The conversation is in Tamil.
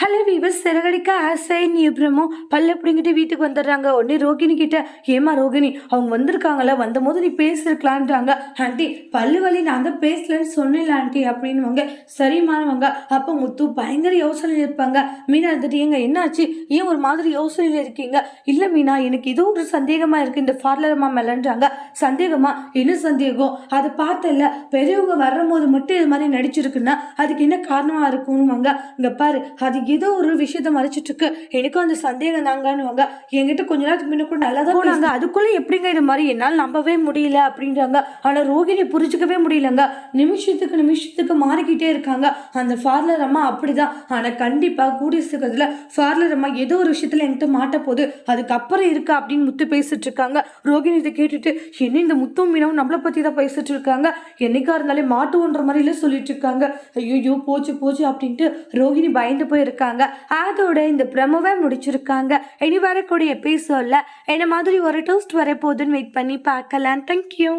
ஹலோ வீவர்ஸ் சிறகடிக்க ஆசை நீ பிரமோ. பல்ல பிடிங்கிட்டு வீட்டுக்கு வந்துடுறாங்க. உடனே ரோகிணி கிட்ட ஏமா ரோகிணி அவங்க வந்திருக்காங்கள வந்தபோது நீ பேசிருக்கலான்றாங்க. ஆண்டி பல்லு வலி நான் தான் பேசலன்னு சொன்னேன்ல ஆண்டி அப்படின்னுவாங்க. சரிமானவங்க அப்போ முத்து பயங்கர யோசனையில் இருப்பாங்க. மீனா இருந்துட்டு ஏங்க என்னாச்சு? ஏன் ஒரு மாதிரி யோசனையில் இருக்கீங்க? இல்லை மீனா எனக்கு ஏதோ ஒரு சந்தேகமாக இருக்குது இந்த பார்லரம்மா மேலன்றாங்க. சந்தேகமா? என்ன சந்தேகம்? அதை பார்த்தல பெரியவங்க வர்றபோது மட்டும் இது மாதிரி நடிச்சிருக்குன்னா அதுக்கு என்ன காரணமாக இருக்கும்னுவாங்க. இங்கே பாரு அது ஏதோ ஒரு விஷயத்த மறைச்சிட்டு இருக்கு எனக்கும் அந்த சந்தேகம் தாங்கன்னுவாங்க என்கிட்ட கொஞ்ச நேரத்துக்கு முன்ன கூட நல்லா தான் போனாங்க அதுக்குள்ளே எப்படிங்க இது மாதிரி? என்னால் நம்பவே முடியல அப்படின்றாங்க. ஆனால் ரோகிணி புரிஞ்சுக்கவே முடியலங்க. நிமிஷத்துக்கு நிமிஷத்துக்கு மாறிக்கிட்டே இருக்காங்க. அந்த பார்லர் அம்மா அப்படிதான். ஆனால் கண்டிப்பாக கூடிய சீக்கிரத்தில் பார்லர் அம்மா ஏதோ ஒரு விஷயத்தில் என்கிட்ட மாட்ட போகுது அதுக்கப்புறம் இருக்கா அப்படின்னு முத்து பேசிட்டு இருக்காங்க ரோகிணி இதை கேட்டுட்டு என்ன இந்த முத்தும் மீனவும் நம்மளை பற்றி தான் பேசிட்டு இருக்காங்க என்னைக்கா இருந்தாலே மாட்டுவோன்ற மாதிரில சொல்லிட்டு இருக்காங்க ஐயோ போச்சு போச்சு அப்படின்ட்டு ரோகிணி பயந்து போய் இருக்காங்க. அதோட இந்த ப்ரமோவை முடிச்சிருக்காங்க. இனி வரக்கூடிய எபிசோட்ல என்ன மாதிரி ஒரு டோஸ்ட் வரப்போகுதுன்னு வெயிட் பண்ணி பார்க்கலாம். தேங்க்யூ